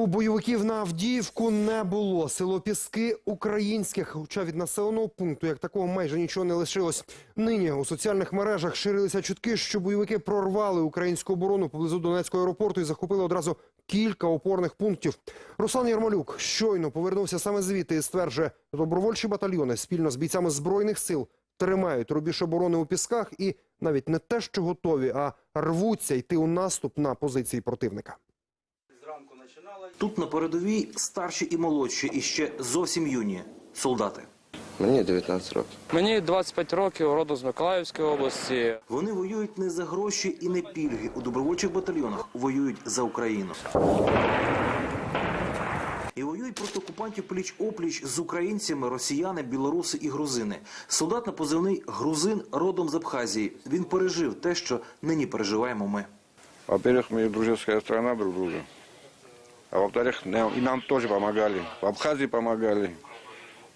Прориву бойовиків на Авдіївку не було. Село Піски українських. Хоча від населеного пункту як такого майже нічого не лишилось. Нині у соціальних мережах ширилися чутки, що бойовики прорвали українську оборону поблизу Донецького аеропорту і захопили одразу кілька опорних пунктів. Руслан Ярмолюк щойно повернувся саме звідти і стверджує, добровольчі батальйони спільно з бійцями збройних сил тримають рубіж оборони у пісках і навіть не те, що готові, а рвуться йти у наступ на позиції противника. Тут на передовій старші і молодші, і ще зовсім юні солдати. Мені 19 років. Мені 25 років, родом з Миколаївської області. Вони воюють не за гроші і не пільги. У добровольчих батальйонах воюють за Україну. І воюють проти окупантів пліч опліч з українцями, росіяни, білоруси і грузини. Солдат на позивний грузин родом з Абхазії. Він пережив те, що нині переживаємо ми. Во-первых, мы дружеская страна друг другу. А во-вторых, нам- и нам тоже помогали. В Абхазии помогали.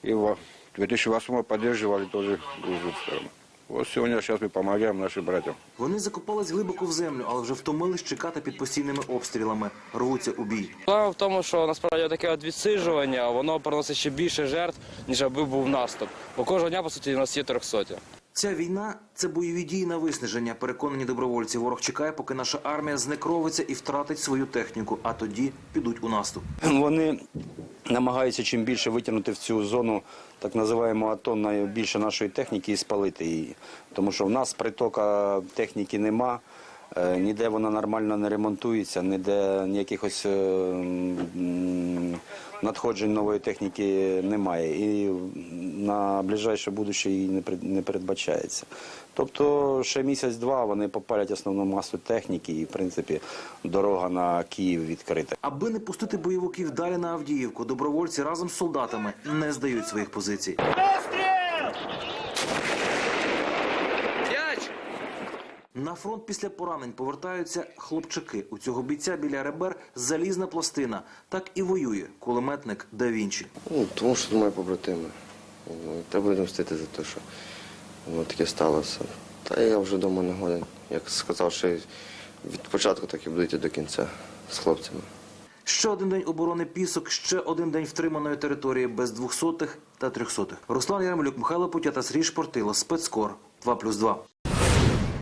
И в 2008 поддерживали тоже другую страну. Вот сегодня сейчас мы помогаем нашим братьям. Вони закопались глибоко в землю, але вже втомились чекати під постійними обстрілами. Рвуться у бій. Проблема в тому, що насправді таке от відсиджування, воно приносить ще більше жертв, ніж аби був наступ. Бо кожного дня, по суті, у нас є трьохсоті. Ця війна це бойові дії на виснаження. Переконані добровольці. Ворог чекає, поки наша армія знекровиться і втратить свою техніку, а тоді підуть у наступ. Вони намагаються чим більше витягнути в цю зону так називаємо АТО найбільше нашої техніки і спалити її. Тому що в нас притока техніки нема, е, ніде вона нормально не ремонтується, ніде ніяких ось, е, надходжень нової техніки немає. І на ближайше будуще її не передбачається. Тобто ще місяць-два вони попалять основну масу техніки і, в принципі, дорога на Київ відкрита. Аби не пустити бойовиків далі на Авдіївку, добровольці разом з солдатами не здають своїх позицій. На фронт після поранень повертаються хлопчаки. У цього бійця біля ребер залізна пластина. Так і воює кулеметник да Вінчі. Ну, тому що мої побратими. Ну, буде мстити за те, що воно таке сталося. Та я вже вдома не годен. Як сказав, що від початку так і буду йти до кінця з хлопцями. Ще один день оборони пісок, ще один день втриманої території без двохсотих та трьохсотих. Руслан Яремлюк, Михайло Путята, Сергій Шпортило, спецкор 2+,2.